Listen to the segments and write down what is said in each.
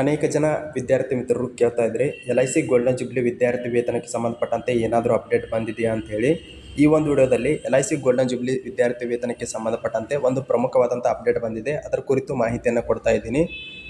ಅನೇಕ ಜನ ವಿದ್ಯಾರ್ಥಿ ಮಿತ್ರರು ಕೇಳ್ತಾ ಇದ್ರಿ, L I C golden jubilee ವಿದ್ಯಾರ್ಥಿ ವೇತನಕ್ಕೆ ಸಂಬಂಧಪಟ್ಟಂತೆ ಏನಾದರೂ ಅಪ್ಡೇಟ್ ಬಂದಿದೆಯಾ ಅಂತ ಹೇಳಿ, ಈ ಒಂದು ವಿಡಿಯೋದಲ್ಲಿ L I C golden jubilee ವಿದ್ಯಾರ್ಥಿ ವೇತನಕ್ಕೆ ಸಂಬಂಧಪಟ್ಟಂತೆ ಒಂದು ಪ್ರಮುಖವಾದಂಥ ಅಪ್ಡೇಟ್ ಬಂದಿದೆ. ಅದರ ಕುರಿತು ಮಾಹಿತಿಯನ್ನು ಕೊಡ್ತಾ ಇದ್ದೀನಿ.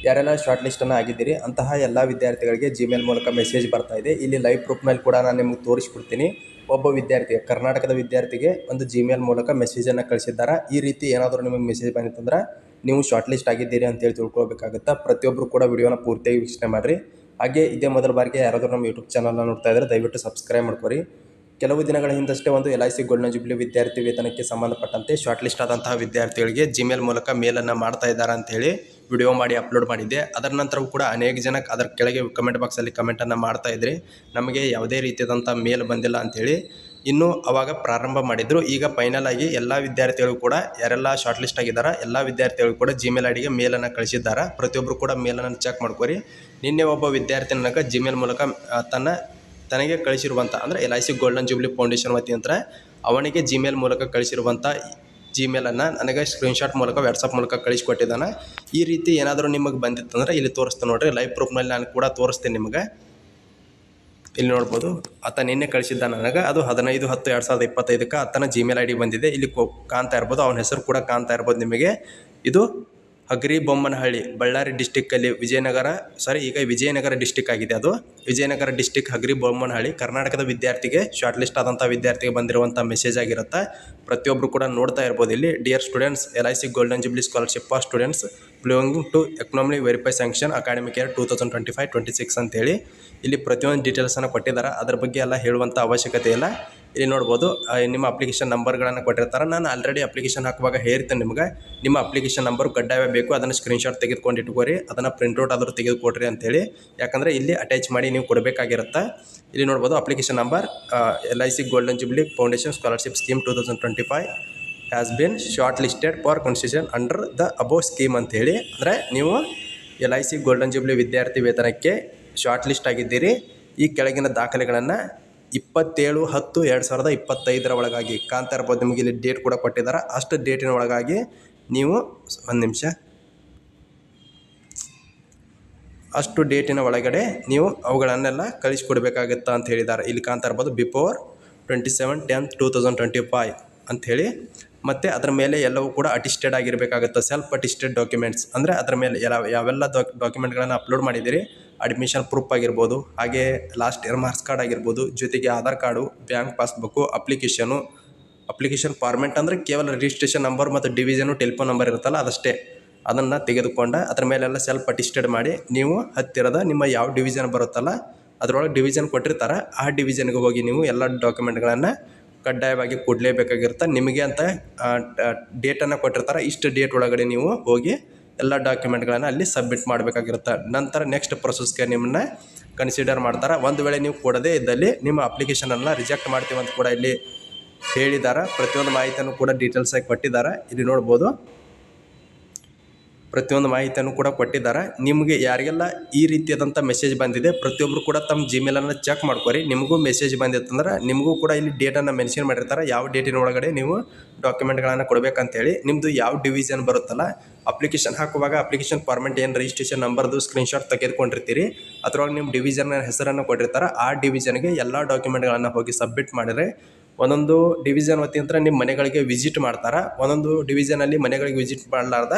ಯಾರೆಲ್ಲ ಶಾರ್ಟ್ ಲಿಸ್ಟನ್ನು ಆಗಿದ್ದೀರಿ, ಅಂತಹ ಎಲ್ಲ ವಿದ್ಯಾರ್ಥಿಗಳಿಗೆ ಜಿಮೇಲ್ ಮೂಲಕ ಮೆಸೇಜ್ ಬರ್ತಾ ಇದೆ. ಇಲ್ಲಿ ಲೈವ್ ಪ್ರೂಫ್ ಮೇಲೆ ಕೂಡ ನಾನು ನಿಮಗೆ ತೋರಿಸ್ಕೊಡ್ತೀನಿ. ಒಬ್ಬ ವಿದ್ಯಾರ್ಥಿ, ಕರ್ನಾಟಕದ ವಿದ್ಯಾರ್ಥಿಗೆ ಒಂದು ಜಿಮೇಲ್ ಮೂಲಕ ಮೆಸೇಜನ್ನು ಕಳಿಸಿದ್ದಾರೆ? ಈ ರೀತಿ ಏನಾದರೂ ನಿಮಗೆ ಮೆಸೇಜ್ ಬಂದಿತ್ತಂದ್ರೆ ನೀವು ಶಾರ್ಟ್ ಲಿಸ್ಟ್ ಆಗಿದ್ದೀರಿ ಅಂತೇಳಿ ತಿಳ್ಕೊಳ್ಬೇಕಾಗುತ್ತೆ ಪ್ರತಿಯೊಬ್ಬರು ಕೂಡ ವಿಡಿಯೋನ ಪೂರ್ತಿಯಾಗಿ ವೀಕ್ಷಣೆ ಮಾಡಿರಿ. ಹಾಗೆ ಇದೇ ಮೊದಲ ಬಾರಿಗೆ ಯಾರಾದರೂ ನಮ್ಮ ಯೂಟ್ಯೂಬ್ ಚಾನಲ್ನ ನೋಡ್ತಾ ಇದ್ದರೆ ದಯವಿಟ್ಟು ಸಬ್ಸ್ಕ್ರೈಬ್ ಮಾಡ್ಕೊರಿ. ಕೆಲವು ದಿನಗಳ ಹಿಂದಷ್ಟೇ ಒಂದು L I C golden jubilee ವಿದ್ಯಾರ್ಥಿ ವೇತನಕ್ಕೆ ಸಂಬಂಧಪಟ್ಟಂತೆ ಶಾರ್ಟ್ ಲಿಸ್ಟ್ ಆದಂತಹ ವಿದ್ಯಾರ್ಥಿಗಳಿಗೆ ಜಿಮೇಲ್ ಮೂಲಕ ಮೇಲನ್ನು ಮಾಡ್ತಾ ಇದ್ದಾರೆ ಅಂತೇಳಿ ವಿಡಿಯೋ ಮಾಡಿ ಅಪ್ಲೋಡ್ ಮಾಡಿದ್ದೆ. ಅದರ ನಂತರವೂ ಕೂಡ ಅನೇಕ ಜನಕ್ಕೆ ಅದರ ಕೆಳಗೆ ಕಮೆಂಟ್ ಬಾಕ್ಸಲ್ಲಿ ಕಮೆಂಟನ್ನು ಮಾಡ್ತಾ ಇದ್ರಿ. ನಮಗೆ ಯಾವುದೇ ರೀತಿಯಾದಂಥ ಮೇಲ್ ಬಂದಿಲ್ಲ ಅಂಥೇಳಿ ಇನ್ನು ಅವಾಗ ಪ್ರಾರಂಭ ಮಾಡಿದ್ರು. ಈಗ ಫೈನಲ್ ಆಗಿ ಎಲ್ಲ ವಿದ್ಯಾರ್ಥಿಗಳು ಕೂಡ ಯಾರೆಲ್ಲ ಶಾರ್ಟ್ ಲಿಸ್ಟ್ ಆಗಿದ್ದಾರೆ, ಎಲ್ಲ ವಿದ್ಯಾರ್ಥಿಗಳು ಕೂಡ ಜಿಮೇಲ್ ಐಡಿಗೆ ಡಿಗೆ ಮೇಲನ್ನು ಕಳಿಸಿದ್ದಾರೆ. ಪ್ರತಿಯೊಬ್ಬರು ಕೂಡ ಮೇಲನ್ನು ಚೆಕ್ ಮಾಡ್ಕೊರಿ. ನಿನ್ನೆ ಒಬ್ಬ ವಿದ್ಯಾರ್ಥಿ ನನಗೆ ಜಿಮೇಲ್ ಮೂಲಕ ತನ್ನ, ತನಗೆ ಕಳಿಸಿರುವಂಥ ಅಂದರೆ L I C golden jubilee foundation ವತಿಯಂತ್ರ ಅವನಿಗೆ ಜಿಮೇಲ್ ಮೂಲಕ ಕಳಿಸಿರುವಂಥ ಜಿಮೇಲನ್ನು ನನಗೆ ಸ್ಕ್ರೀನ್ಶಾಟ್ ಮೂಲಕ ವಾಟ್ಸಪ್ ಮೂಲಕ ಕಳಿಸಿಕೊಟ್ಟಿದ್ದಾನೆ. ಈ ರೀತಿ ಏನಾದರೂ ನಿಮಗೆ ಬಂದಿತ್ತಂದ್ರೆ ಇಲ್ಲಿ ತೋರಿಸ್ತೀನಿ ನೋಡಿರಿ. ಲೈವ್ ಪ್ರೂಫ್ನಲ್ಲಿ ನಾನು ಕೂಡ ತೋರಿಸ್ತೀನಿ ನಿಮಗೆ. ಇಲ್ಲಿ ನೋಡ್ಬೋದು, ಆತ ನಿನ್ನೆ ಕಳಿಸಿದ್ದ ನನಗೆ, ಅದು ಹದಿನೈದು ಹತ್ತು ಎರಡು ಸಾವಿರದ ಇಪ್ಪತ್ತೈದಕ್ಕೆ ಆತನ ಜಿಮೇಲ್ ಐ ಡಿ ಬಂದಿದೆ. ಇಲ್ಲಿ ಕೊ ಕಾಣ್ತಾ ಇರ್ಬೋದು, ಅವನ ಹೆಸರು ಕೂಡ ಕಾಣ್ತಾ ಇರ್ಬೋದು ನಿಮಗೆ. ಇದು ಹಗರಿ ಬೊಮ್ಮನಹಳ್ಳಿ ಬಳ್ಳಾರಿ ಡಿಸ್ಟಿಕ್ಕಲ್ಲಿ ವಿಜಯನಗರ ಸಾರಿ ಈಗ ವಿಜಯನಗರ ಡಿಸ್ಟಿಕ್ ಆಗಿದೆ ಅದು. ವಿಜಯನಗರ ಡಿಸ್ಟಿಕ್ ಅಗ್ರಿ ಬೊಮ್ಮನಹಳ್ಳಿ ಕರ್ನಾಟಕದ ವಿದ್ಯಾರ್ಥಿಗೆ ಶಾರ್ಟ್ ಲಿಸ್ಟ್ ಆದಂಥ ವಿದ್ಯಾರ್ಥಿಗೆ ಬಂದಿರುವಂಥ ಮೆಸೇಜ್ ಆಗಿರುತ್ತೆ. ಪ್ರತಿಯೊಬ್ಬರು ಕೂಡ ನೋಡ್ತಾ ಇರ್ಬೋದು ಇಲ್ಲಿ. Dear students L I C golden jubilee scholarship for students belonging to economy verify sanction academic year two thousand twenty five twenty six ಅಂತೇಳಿ. ಇಲ್ಲಿ ಪ್ರತಿಯೊಂದು ಡೀಟೇಲ್ಸನ್ನು ಕೊಟ್ಟಿದ್ದಾರೆ. ಅದ್ರ ಬಗ್ಗೆ ಎಲ್ಲ ಹೇಳುವಂಥ ಅವಶ್ಯಕತೆ ಇಲ್ಲ. ಇಲ್ಲಿ ನೋಡ್ಬೋದು ನಿಮ್ಮ ಅಪ್ಲಿಕೇಶನ್ ನಂಬರ್ಗಳನ್ನು ಕೊಟ್ಟಿರ್ತಾರೆ. ನಾನು ಆಲ್ರೆಡಿ ಅಪ್ಲಿಕೇಶನ್ ಹಾಕುವಾಗ ಹೇರ್ತೇನೆ ನಿಮಗೆ, ನಿಮ್ಮ ಅಪ್ಲಿಕೇಶನ್ ನಂಬರ್ ಕಡ್ಡಾಯ ಬೇಕು, ಅದನ್ನು ಸ್ಕ್ರೀನ್ಶಾಟ್ ತೆಗೆದುಕೊಂಡು ಇಟ್ಕೋರಿ, ಅದನ್ನು ಪ್ರಿಂಟ್ಔಟ್ ಆದರೂ ತೆಗೆದುಕೊಡ್ರಿ ಅಂತೇಳಿ. ಯಾಕಂದರೆ ಇಲ್ಲಿ ಅಟ್ಯಾಚ್ ಮಾಡಿ ನೀವು ಕೊಡಬೇಕಾಗಿರುತ್ತೆ. ಇಲ್ಲಿ ನೋಡ್ಬೋದು application number L I C golden jubilee foundation scholarship scheme two thousand twenty five has been short listed for concession under the above scheme ಅಂತೇಳಿ. ಅಂದರೆ ನೀವು L I C golden jubilee ವಿದ್ಯಾರ್ಥಿ ವೇತನಕ್ಕೆ ಶಾರ್ಟ್ ಲಿಸ್ಟ್ ಆಗಿದ್ದೀರಿ. ಈ ಕೆಳಗಿನ ದಾಖಲೆಗಳನ್ನು ಇಪ್ಪತ್ತೇಳು ಹತ್ತು ಎರಡು ಸಾವಿರದ ಇಪ್ಪತ್ತೈದರ ಒಳಗಾಗಿ ಇರ್ಬೋದು ನಿಮಗೆ ಇಲ್ಲಿ ಡೇಟ್ ಕೂಡ ಕೊಟ್ಟಿದ್ದಾರೆ. ಅಷ್ಟು ಡೇಟಿನ ಒಳಗಾಗಿ ನೀವು ಒಂದು ನಿಮಿಷ. ಅಷ್ಟು ಡೇಟಿನ ಒಳಗಡೆ ನೀವು ಅವುಗಳನ್ನೆಲ್ಲ ಕಳಿಸ್ಕೊಡ್ಬೇಕಾಗತ್ತಾ ಅಂತ ಹೇಳಿದ್ದಾರೆ. ಇಲ್ಲಿ ಕಾಣ್ತಾ ಇರ್ಬೋದು before twenty seven tenth two thousand twenty five ಅಂಥೇಳಿ ಮತ್ತು ಅದರ ಮೇಲೆ ಎಲ್ಲವೂ ಕೂಡ ಅಟಿಸ್ಟೆಡ್ ಆಗಿರಬೇಕಾಗುತ್ತೆ ಸೆಲ್ಫ್ ಅಟಿಸ್ಟೆಡ್ ಡಾಕ್ಯುಮೆಂಟ್ಸ್ ಅಂದರೆ ಅದರ ಮೇಲೆ ಎಲ್ಲ, ಯಾವೆಲ್ಲ ಡಾಕ್ ಡಾಕ್ಯುಮೆಂಟ್ಗಳನ್ನು ಅಪ್ಲೋಡ್ ಮಾಡಿದ್ದೀರಿ ಅಡ್ಮಿಷನ್ ಪ್ರೂಫ್ ಆಗಿರ್ಬೋದು, ಹಾಗೆ ಲಾಸ್ಟ್ ಇಯರ್ ಮಾರ್ಕ್ಸ್ ಕಾರ್ಡ್ ಆಗಿರ್ಬೋದು, ಜೊತೆಗೆ Aadhaar card bank passbook application application format ಅಂದರೆ ಕೇವಲ ರಿಜಿಸ್ಟ್ರೇಷನ್ ನಂಬರ್ ಮತ್ತು ಡಿವಿಷನು ಟೆಲಿಫೋನ್ ನಂಬರ್ ಇರುತ್ತಲ್ಲ ಅದಷ್ಟೇ. ಅದನ್ನು ತೆಗೆದುಕೊಂಡು, ಅದರ ಮೇಲೆಲ್ಲ ಸೆಲ್ಫ್ ಅಟಿಸ್ಟೆಡ್ ಮಾಡಿ, ನೀವು ಹತ್ತಿರದ ನಿಮ್ಮ ಯಾವ ಡಿವಿಷನ್ ಬರುತ್ತಲ್ಲ, ಅದರೊಳಗೆ ಡಿವಿಷನ್ ಕೊಟ್ಟಿರ್ತಾರೆ, ಆ ಡಿವಿಷನ್ಗೆ ಹೋಗಿ ನೀವು ಎಲ್ಲ ಡಾಕ್ಯುಮೆಂಟ್ಗಳನ್ನು ಕಡ್ಡಾಯವಾಗಿ ಕೊಡಲೇಬೇಕಾಗಿರುತ್ತೆ. ನಿಮಗೆ ಅಂತ ಡೇಟನ್ನು ಕೊಟ್ಟಿರ್ತಾರೆ. ಇಷ್ಟು ಡೇಟ್ ಒಳಗಡೆ ನೀವು ಹೋಗಿ ಎಲ್ಲ ಡಾಕ್ಯುಮೆಂಟ್ಗಳನ್ನು ಅಲ್ಲಿ ಸಬ್ಮಿಟ್ ಮಾಡಬೇಕಾಗಿರುತ್ತೆ. ನಂತರ ನೆಕ್ಸ್ಟ್ ಪ್ರೊಸೆಸ್ಗೆ ನಿಮ್ಮನ್ನ ಕನ್ಸಿಡರ್ ಮಾಡ್ತಾರೆ. ಒಂದು ವೇಳೆ ನೀವು ಕೊಡದೇ ಇದ್ದಲ್ಲಿ ನಿಮ್ಮ ಅಪ್ಲಿಕೇಶನನ್ನು ರಿಜೆಕ್ಟ್ ಮಾಡ್ತೀವಿ ಅಂತ ಕೂಡ ಇಲ್ಲಿ ಹೇಳಿದ್ದಾರೆ. ಪ್ರತಿಯೊಂದು ಮಾಹಿತಿಯನ್ನು ಕೂಡ ಡೀಟೇಲ್ಸಾಗಿ ಕೊಟ್ಟಿದ್ದಾರೆ. ಇಲ್ಲಿ ನೋಡ್ಬೋದು. ಪ್ರತಿಯೊಂದು ಮಾಹಿತಿಯನ್ನು ಕೂಡ ಕೊಟ್ಟಿದ್ದಾರೆ. ನಿಮಗೆ ಯಾರಿಗೆಲ್ಲ ಈ ರೀತಿಯಾದಂಥ ಮೆಸೇಜ್ ಬಂದಿದೆ ಪ್ರತಿಯೊಬ್ಬರು ಕೂಡ ತಮ್ಮ ಜಿಮೇಲನ್ನು ಚೆಕ್ ಮಾಡ್ಕೊರಿ. ನಿಮಗೂ ಮೆಸೇಜ್ ಬಂದಿತ್ತಂದ್ರೆ ನಿಮಗೂ ಕೂಡ ಇಲ್ಲಿ ಡೇಟನ್ನು ಮೆನ್ಷನ್ ಮಾಡಿರ್ತಾರೆ. ಯಾವ ಡೇಟಿನ ಒಳಗಡೆ ನೀವು ಡಾಕ್ಯುಮೆಂಟ್ಗಳನ್ನು ಕೊಡಬೇಕಂತೇಳಿ. ನಿಮ್ಮದು ಯಾವ ಡಿವಿಷನ್ ಬರುತ್ತಲ್ಲ ಅಪ್ಲಿಕೇಶನ್ ಹಾಕುವಾಗ ಅಪ್ಲಿಕೇಶನ್ ಫಾರ್ಮೆಟ್ ಏನು ರಿಜಿಸ್ಟ್ರೇಷನ್ ನಂಬರ್ದು ಸ್ಕ್ರೀನ್ಶಾಟ್ ತೆಗೆದುಕೊಂಡಿರ್ತೀರಿ. ಅದರೊಳಗೆ ನಿಮ್ಮ ಡಿವಿಷನ್ ಹೆಸರನ್ನು ಕೊಟ್ಟಿರ್ತಾರೆ. ಆ ಡಿವಿಷನ್ಗೆ ಎಲ್ಲ ಡಾಕ್ಯುಮೆಂಟ್ಗಳನ್ನು ಹೋಗಿ ಸಬ್ಮಿಟ್ ಮಾಡಿದ್ರೆ ಒಂದೊಂದು ಡಿವಿಷನ್ ವತಿಯಂತ್ರ ನಿಮ್ಮ ಮನೆಗಳಿಗೆ ವಿಸಿಟ್ ಮಾಡ್ತಾರೆ. ಒಂದೊಂದು ಡಿವಿಷನಲ್ಲಿ ಮನೆಗಳಿಗೆ ವಿಸಿಟ್ ಮಾಡಲಾರ್ದ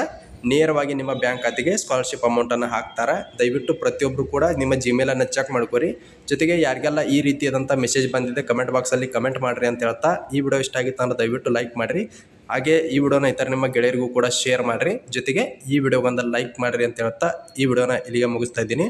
ನೇರವಾಗಿ ನಿಮ್ಮ ಬ್ಯಾಂಕ್ ಖಾತೆಗೆ ಸ್ಕಾಲರ್ಶಿಪ್ ಅಮೌಂಟನ್ನು ಹಾಕ್ತಾರೆ. ದಯವಿಟ್ಟು ಪ್ರತಿಯೊಬ್ಬರು ಕೂಡ ನಿಮ್ಮ ಜಿಮೇಲನ್ನು ಚೆಕ್ ಮಾಡ್ಕೊರಿ. ಜೊತೆಗೆ ಯಾರಿಗೆಲ್ಲ ಈ ರೀತಿಯಾದಂಥ ಮೆಸೇಜ್ ಬಂದಿದೆ ಕಮೆಂಟ್ ಬಾಕ್ಸಲ್ಲಿ ಕಮೆಂಟ್ ಮಾಡಿರಿ ಅಂತ ಹೇಳ್ತಾ ಈ ವಿಡಿಯೋ ಇಷ್ಟ ಆಗಿತ್ತು ಅಂದ್ರೆ ದಯವಿಟ್ಟು ಲೈಕ್ ಮಾಡಿರಿ. ಹಾಗೆ ಈ ವಿಡಿಯೋನ ಇತರ ನಿಮ್ಮ ಗೆಳೆಯರಿಗೂ ಕೂಡ ಶೇರ್ ಮಾಡಿರಿ. ಜೊತೆಗೆ ಈ ವಿಡಿಯೋಗೊಂದು ಲೈಕ್ ಮಾಡಿರಿ ಅಂತ ಹೇಳ್ತಾ ಈ ವಿಡಿಯೋನ ಇಲ್ಲಿಗೆ ಮುಗಿಸ್ತಾ ಇದ್ದೀನಿ.